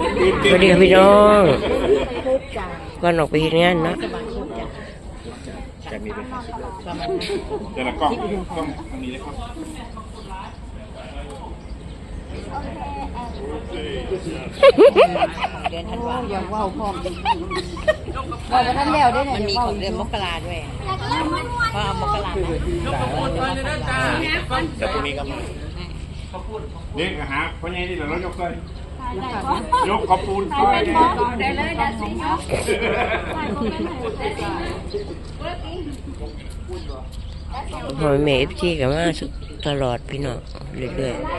สวัสดีครับพี่น้องก่อนออกไปเฮ็ดงานเนาะจากนี้เลยแต่ละกล้องกล้องทางนี้เลยครับเดือนธันวาอย่าว่าวพร้อมเราจะท่านแล้วได้เนี่ยมันมีของเดือนมกราด้วยเพราะเอามกรามาแต่พรุ่งนี้ก็มาเด็กหาพ่อใหญ่นี่เดี๋ยวเรายกเลย ยกขอบปูนช่วยได้เลยดัสิเนาะพ่อแม่เอฟซีกับมาตลอดพี่น้องเรื่อยๆ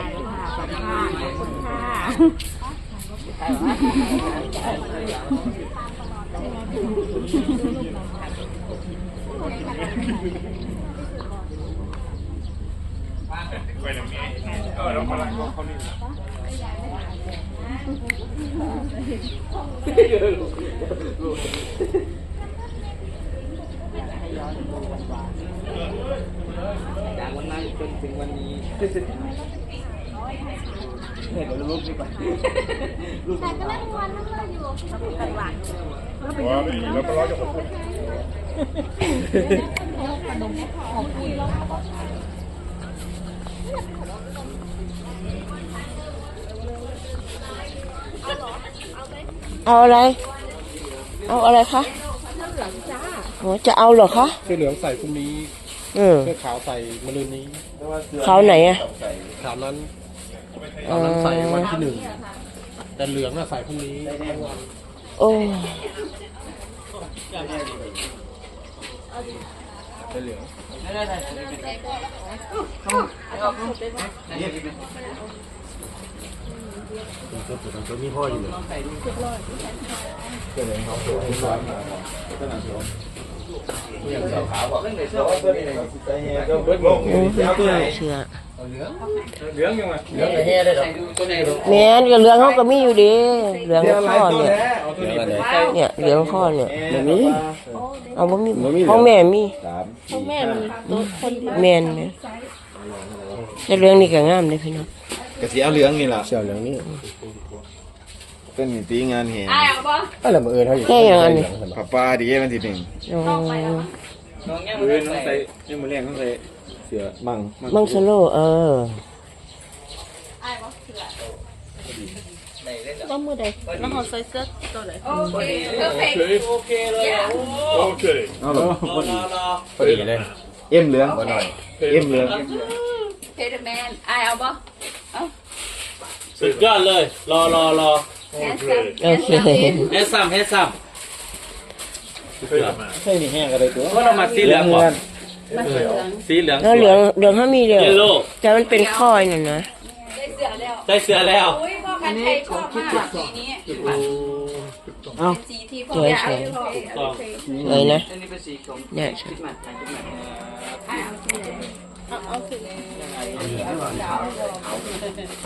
ไปตรงนี้เออเรากำลังยกเขานี่ จากวันนั้นจนถึงวันนี้เนี่ยเดี๋ยวรูปดีกว่าว้าวนี่แล้วก็ร้อยยกขอบปูน เอาอะไร เอาอะไรคะโอ้จะเอาเหรอคะเสื้อเหลืองใส่พรุ่งนี้อืมเสื้อขาวใส่มะรืนนี้เขาไหนอะขาวนั้นขาวนั้นใส่วันที่หนึ่งแต่เหลืองน่ะใส่พรุ่งนี้ทั้ง วันโอ้เป็นเหลืองก็มีพ่ออยู่เลยโอ้เชื่อเหลืองยังไงเหลืองเฮียได้หรอแม่นเหลืองเขาก็มีอยู่ดีเหลืองข้อเนี่ยเนี่ยเหลืองข้อเนี่ยมีเอาบ่มีของแม่มีของแม่มีแม่นเนี่ยแต่เหลืองนี่ก็งามเลยพี่น้อง กะสีเอาเหลืองนี่ล่ะเสื้อเหลืองนี่เป็นนี่ตีงานเห็นอะไรมาเอิญเขาอยู่แค่อย่างอันนี้ปลาปลาดีมันทีหนึ่งอ๋อเออต้องใส่ยังมือแรงต้องใส่เสือมังมังสโลเออโอเคเอาหรอพอดีพอดีเลยเอ็มเหลืองหน่อยเอ็มเหลืองเพชรแมนอายเอาบ่ สุดยอดเลย รอรอรอโอเคโอเคเฮดซัมเฮดซัมเคยทำมาใช่นี่แห้งอะไรตัวก็เรามาสีเหลืองก่อนสีเหลืองแล้วเหลืองเหลืองเขามีเหลืองเยลโล่แต่มันเป็นข้อยน่ะนะได้เสือแล้วอุ้ยพ่อกันชัยชอบมากสีนี้เอาสีที่พ่อสวยอยากสวยต้องเลยนะเนี่ยเอ้า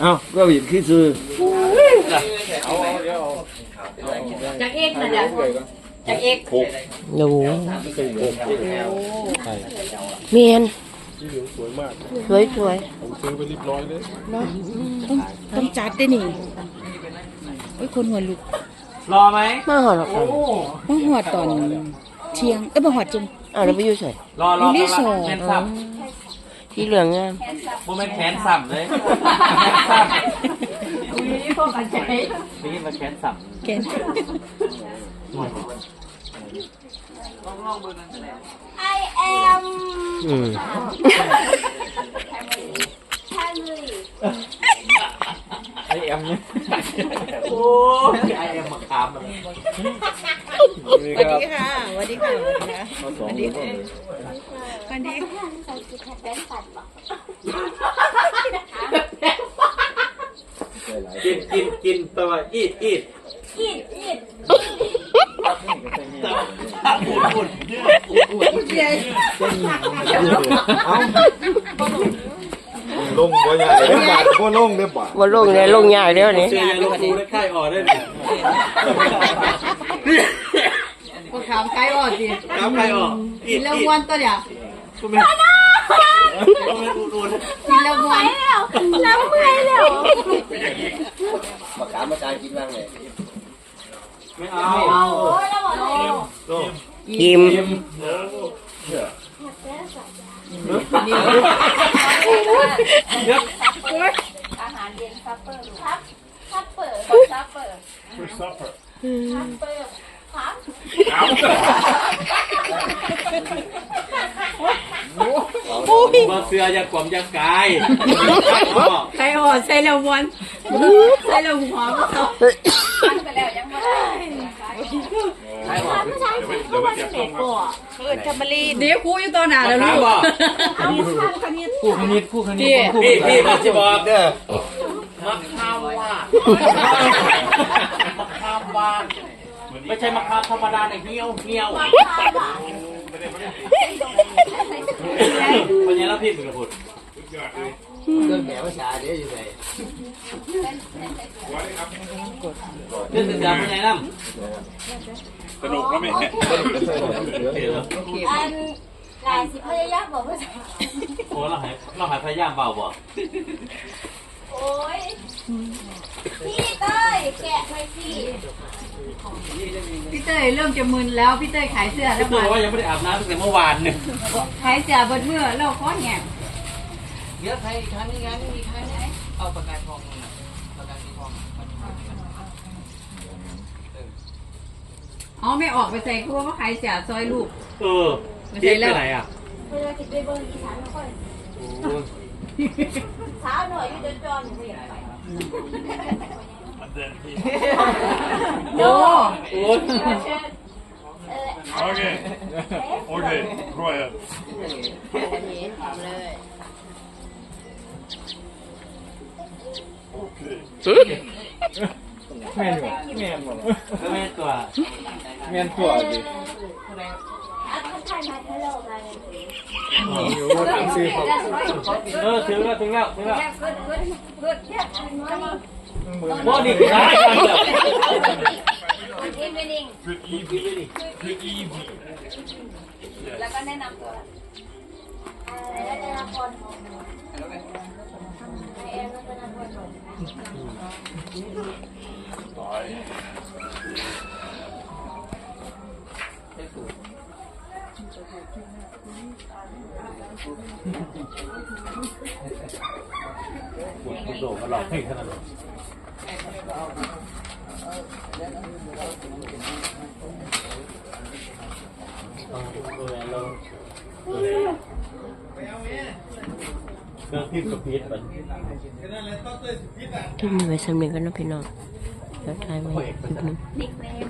เอาก็บีบขี้ซื้อจากเอกนะจ๊ะจากเอกหนูเมียนสวยมากสวยสวยผมซื้อไปเรียบร้อยเลยต้องจัดได้นี่โอ้ยคนหัวลุกรอไหมมาหอดหรอกต้องหัวตอนเที่ยงเอ้ยบ่หัวจนอ้าเราไปอยู่ใส่รอรอรีสอร์ท ที่เหลืองงามโมเมนแขนซัมเลยแขนซัมอุ้ยพ่อกันชัยนี่มาแขนซัมแกนอืมไอเอ็มเนี่ย โอ้ยไอเอ็มมาขามมันสวัสดีค่ะสวัสดีค่ะสวัสดีค่ะสวัสดีค่ะสวัสดีค่ะกินกินกินตัวอีดอีด ลงบ่ใหญ่เด้อบาทบ่ลงเด้อบาทว่าลงเนี่ยลงยากแล้วนี่เสียยังลูกกูได้ค่ายอ่อนได้ดิก็ถามไกลอ่อนสิน้ำใครออกอีกิดนแล้วอีดม้วนตัวเนี่ยกูไม่กินแล้วมวนแล้วแล้วเมื่อยแล้วมาขามมาจานกินบ้างเลยไม่เอาโอ้ยแล้วบอกเลย ยิ้มอาหารเย็นซัปเปอร์ซัปซัปเปอร์ซัปเปอร์ for supper ซัปเปอร์ครับมาเสือจะกลมจะกายใส่ห่อใส่แล้วมวนใส่แล้วหัวมันเขา ไปแล้วยังไม่ได้ผู้ชายสี ก็ว่าจะเด็กกว่าเปิดธรรมรีนเดี๋ยวครูอยู่ตอนหนาแล้วลูกเอาข้าวคณิตคู่คณิตคู่คณิตพี่พี่มาจะบอกเด้อมะขามวาดมะขามวาดไม่ใช่มะขามธรรมดาเนี่ยเหี้ยวเหี้ยว วันนี้เราพี่สุรพลเรื่องแหนวชาเดี๋ยวอยู่ไหนเรื่องสัญญาเป็นไงน้ำสนุกแล้วไหมอันลายสิพยายามบอกว่าโอ้เราหายเราหายพยายามเบาบ่โอ้ย พี่เต้ยแกะไปสิพี่เต้ยเริ่มจะมึนแล้วพี่เต้ยขายเสื้อแล้วตัวมาว่ายังไม่ได้อาบน้ำตั้งแต่เมื่อวานเนี่ยขายเสื้อเบิดเมื่อแล้วข้อแหงเดี๋ยวใครครั้งนี้งานไม่มีใครไหนเอาประกาศทองประกาศสีทองอ๋อไม่ออกไปใส่ครัวว่าขายเสื้อซอยลูก เออเจ๊ไปไหนอะเวลาคิดไปเบอร์อีสานแล้วค่อยเช้าหน่อยอยู่จนจอนอยู่เลย ไปโอ้โอ้ยเออ Okay. Okay. Go ahead. แม่ตัวแม่นตัวดิอัพ อยู่ทางซื้อเขาเออถึงแล้วถึงแล้วถึงแล้วกดกดกดเนี่ยมันโอ้ดีได้กันเลยอีเวนิ่ง Good evening. Good evening. แล้วก็แนะนำตัวแล้วแนะนำคนเอ็มก็แนะนำคน คุณโดมาหลอกให้ขนาดนั้นเครื่องพิมพ์กับพีทมันที่มีไว้สำเนียงกันนะพี่น้องเดี๋ยวทายไว้คลิปหนึงนิกเนม